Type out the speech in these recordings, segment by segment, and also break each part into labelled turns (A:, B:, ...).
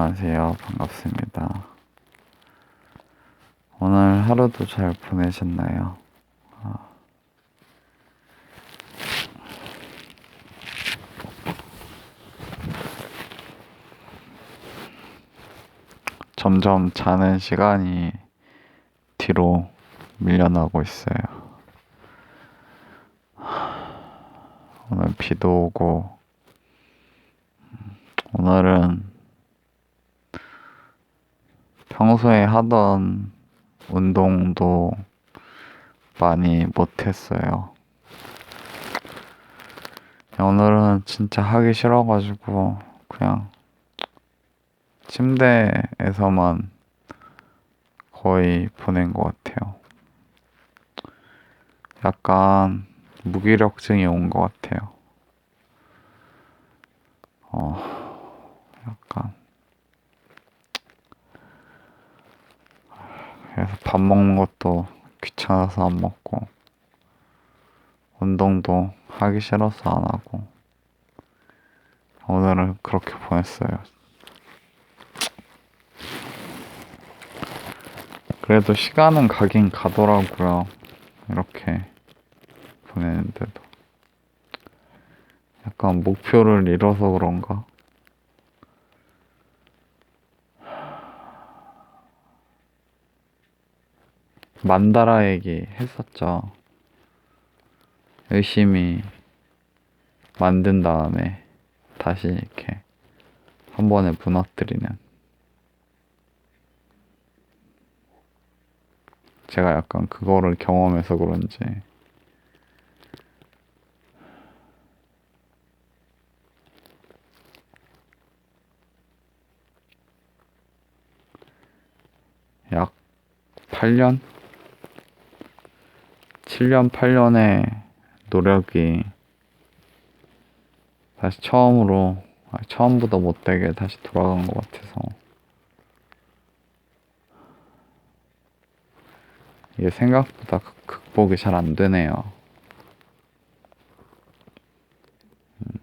A: 안녕하세요. 반갑습니다. 오늘 하루도 잘 보내셨나요? 아. 점점 자는 시간이 뒤로 밀려나고 있어요. 오늘 비도 오고, 오늘은 평소에 하던 운동도 많이 못했어요. 오늘은 진짜 하기 싫어가지고 그냥 침대에서만 거의 보낸 것 같아요. 약간 무기력증이 온 것 같아요. 어, 약간. 그래서 밥 먹는 것도 귀찮아서 안 먹고, 운동도 하기 싫어서 안 하고, 오늘은 그렇게 보냈어요. 그래도 시간은 가긴 가더라고요. 이렇게 보내는데도. 약간 목표를 잃어서 그런가? 만다라 얘기 했었죠. 열심히 만든 다음에 다시 이렇게 한 번에 무너뜨리는. 제가 약간 그거를 경험해서 그런지 약 8년? 7년, 8년의 노력이 다시 처음으로, 아, 처음보다 못되게 다시 돌아간 것 같아서 이게 생각보다 극- 극복이 잘 안 되네요. 음.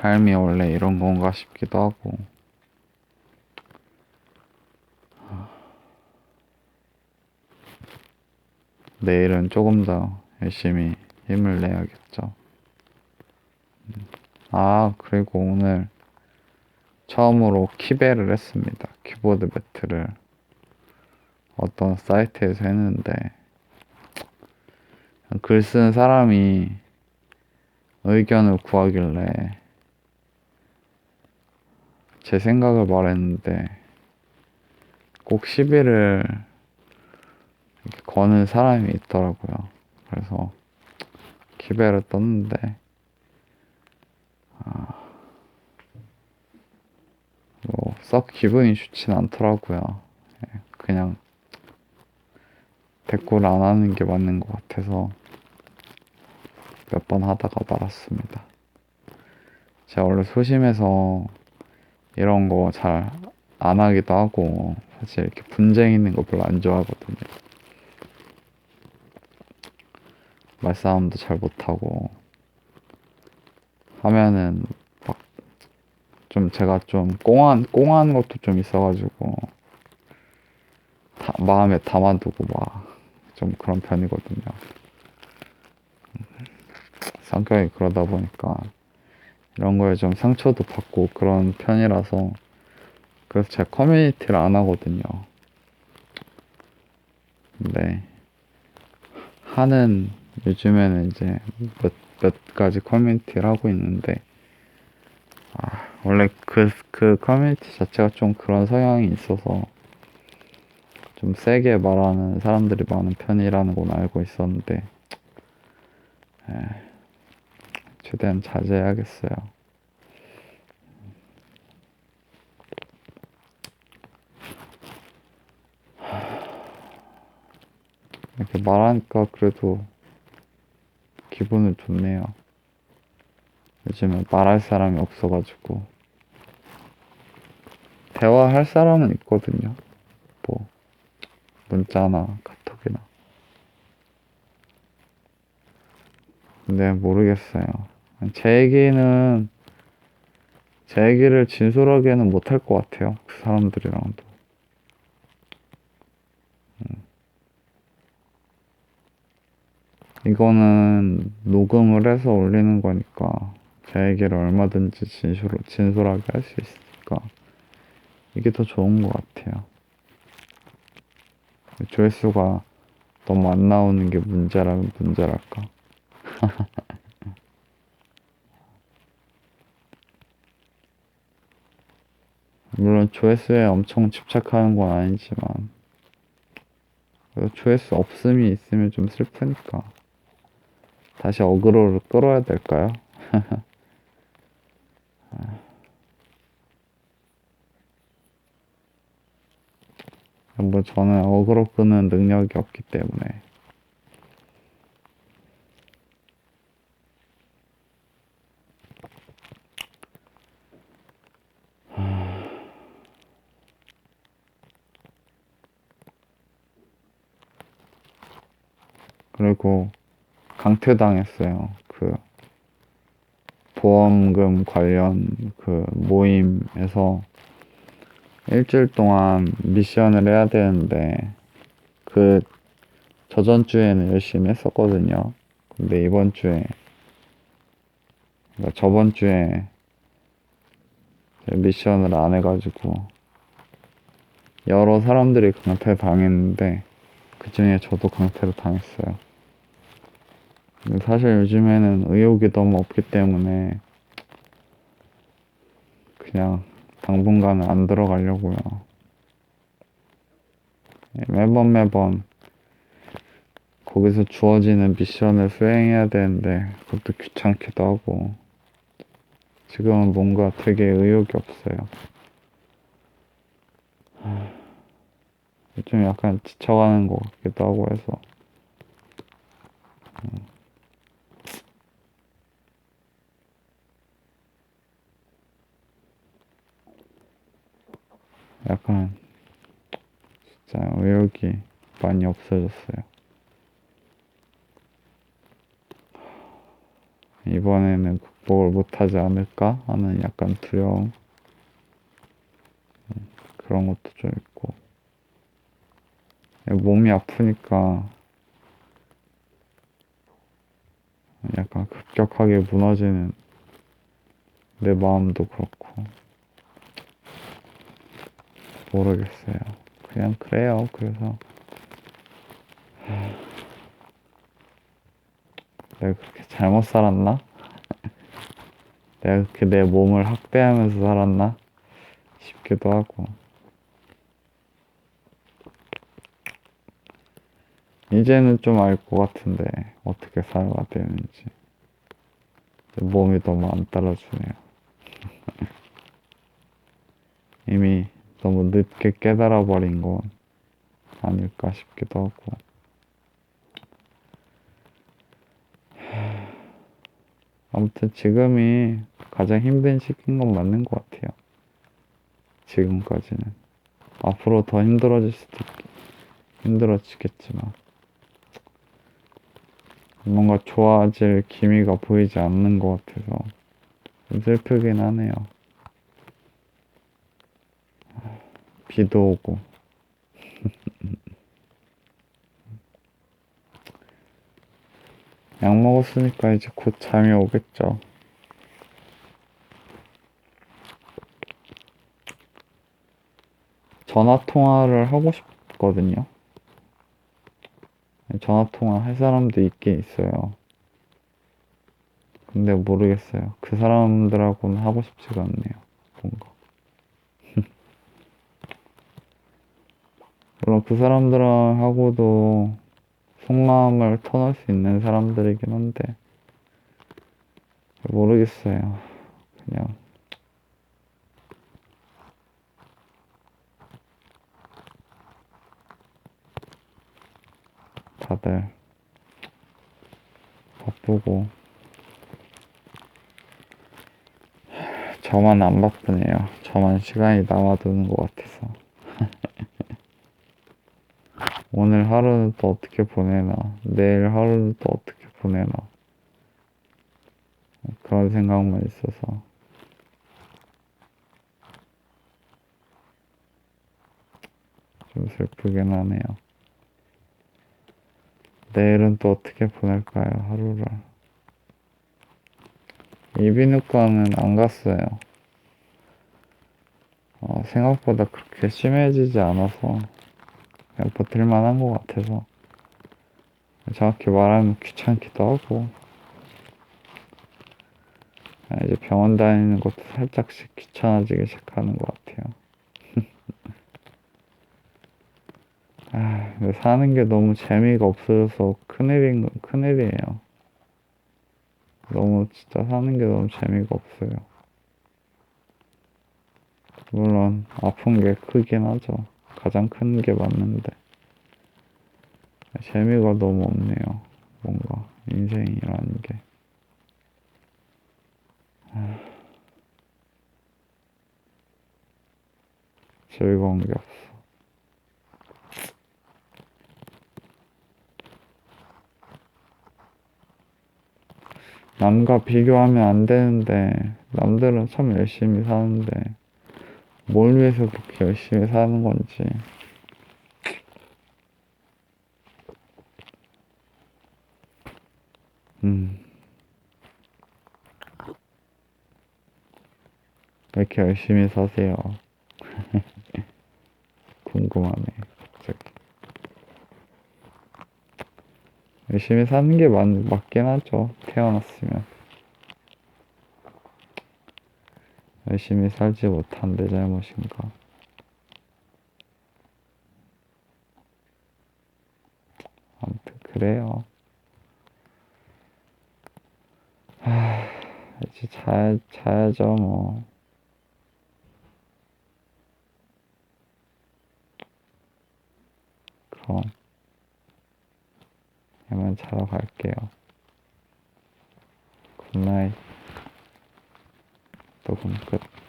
A: 삶이 원래 이런 건가 싶기도 하고. 내일은 조금 더 열심히 힘을 내야겠죠. 음. 아, 그리고 오늘 처음으로 키베를 했습니다. 키보드 배틀을 어떤 사이트에서 했는데 글 쓰는 사람이 의견을 구하길래 제 생각을 말했는데 꼭 시비를 거는 사람이 있더라고요. 그래서 기배를 떴는데 아, 뭐썩 기분이 좋진 않더라고요. 예, 그냥 댓글 안 하는 게 맞는 것 같아서 몇 번 하다가 말았습니다. 제가 원래 소심해서 이런 거 잘 안 하기도 하고 사실 이렇게 분쟁 있는 거 별로 안 좋아하거든요. 말싸움도 잘 못하고 하면은 막 좀 제가 좀 꽁한 꽁한 것도 좀 있어가지고 다, 마음에 담아두고 막 좀 그런 편이거든요. 성격이 그러다 보니까 이런 거에 좀 상처도 받고 그런 편이라서 그래서 제가 커뮤니티를 안 하거든요. 근데 하는 요즘에는 이제 몇, 몇 가지 커뮤니티를 하고 있는데 아, 원래 그, 그 커뮤니티 자체가 좀 그런 성향이 있어서 좀 세게 말하는 사람들이 많은 편이라는 건 알고 있었는데 에, 최대한 자제해야겠어요. 이렇게 말하니까 그래도 기분은 좋네요. 요즘에 말할 사람이 없어가지고 대화할 사람은 있거든요. 뭐 문자나 카톡이나. 근데 모르겠어요. 제 얘기는 제 얘기를 진솔하게는 못할 것 같아요. 그 사람들이랑도. 음. 이거는 녹음을 해서 올리는 거니까 제 얘기를 얼마든지 진솔, 진솔하게 할 수 있으니까 이게 더 좋은 것 같아요. 조회수가 너무 안 나오는 게 문제라면 문제랄까. 물론 조회수에 엄청 집착하는 건 아니지만 조회수 없음이 있으면 좀 슬프니까 다시 어그로를 끌어야 될까요? 뭐 저는 어그로 끄는 능력이 없기 때문에 그리고 강퇴당했어요. 그 보험금 관련 그 모임에서 일주일 동안 미션을 해야 되는데 그 저전 주에는 열심히 했었거든요. 근데 이번 주에 그러니까 저번 주에 미션을 안 해가지고 여러 사람들이 강퇴 당했는데 그 중에 저도 강퇴를 당했어요. 사실 요즘에는 의욕이 너무 없기 때문에 그냥 당분간은 안 들어가려고요. 예, 매번 매번 거기서 주어지는 미션을 수행해야 되는데 그것도 귀찮기도 하고 지금은 뭔가 되게 의욕이 없어요. 좀 약간 지쳐가는 것 같기도 하고 해서 음. 약간 진짜 의욕이 많이 없어졌어요. 이번에는 극복을 못하지 않을까 하는 약간 두려움? 음, 그런 것도 좀 있고. 몸이 아프니까 약간 급격하게 무너지는 내 마음도 그렇고 모르겠어요. 그냥 그래요. 그래서 내가 그렇게 잘못 살았나? 내가 그렇게 내 몸을 학대하면서 살았나? 싶기도 하고. 이제는 좀 알 것 같은데 어떻게 살아야 되는지 몸이 너무 안 따라주네요. 이미 너무 늦게 깨달아 버린 건 아닐까 싶기도 하고. 아무튼 지금이 가장 힘든 시기인 건 맞는 것 같아요. 지금까지는. 앞으로 더 힘들어질 수도 있, 힘들어지겠지만. 뭔가 좋아질 기미가 보이지 않는 것 같아서 좀 슬프긴 하네요. 비도 오고. 약 먹었으니까 이제 곧 잠이 오겠죠. 전화 통화를 하고 싶거든요. 전화 통화 할 사람도 있긴 있어요. 근데 모르겠어요. 그 사람들하고는 하고 싶지가 않네요. 뭔가. 물론 그 사람들랑 하고도 속마음을 터놓을 수 있는 사람들이긴 한데 모르겠어요. 그냥 다들 바쁘고 저만 안 바쁘네요. 저만 시간이 남아도는 것 같아서. 오늘 하루는 또 어떻게 보내나, 내일 하루는 또 어떻게 보내나. 그런 생각만 있어서. 좀 슬프긴 하네요. 내일은 또 어떻게 보낼까요, 하루를. 이비인후과는 안 갔어요. 어, 생각보다 그렇게 심해지지 않아서 그냥 버틸만 한 것 같아서 정확히 말하면 귀찮기도 하고 아, 이제 병원 다니는 것도 살짝씩 귀찮아지기 시작하는 것 같아요. 아, 근데 사는 게 너무 재미가 없어져서 큰일인, 건 큰일이에요. 너무 진짜 사는 게 너무 재미가 없어요. 물론 아픈 게 크긴 하죠. 가장 큰 게 맞는데 재미가 너무 없네요. 뭔가 인생이라는 게. 아, 즐거운 게 없어. 남과 비교하면 안 되는데 남들은 참 열심히 사는데 뭘 위해서 그렇게 열심히 사는 건지 음. 왜 이렇게 열심히 사세요? 궁금하네, 갑자기. 열심히 사는 게 맞, 맞긴 하죠. 태어났으면. 열심히 살지 못한 내 잘못인가? 아무튼 그래요. 하, 이제 자, 자야죠 뭐. 그럼 이만 자러 갈게요. 굿나잇. 녹음 끝.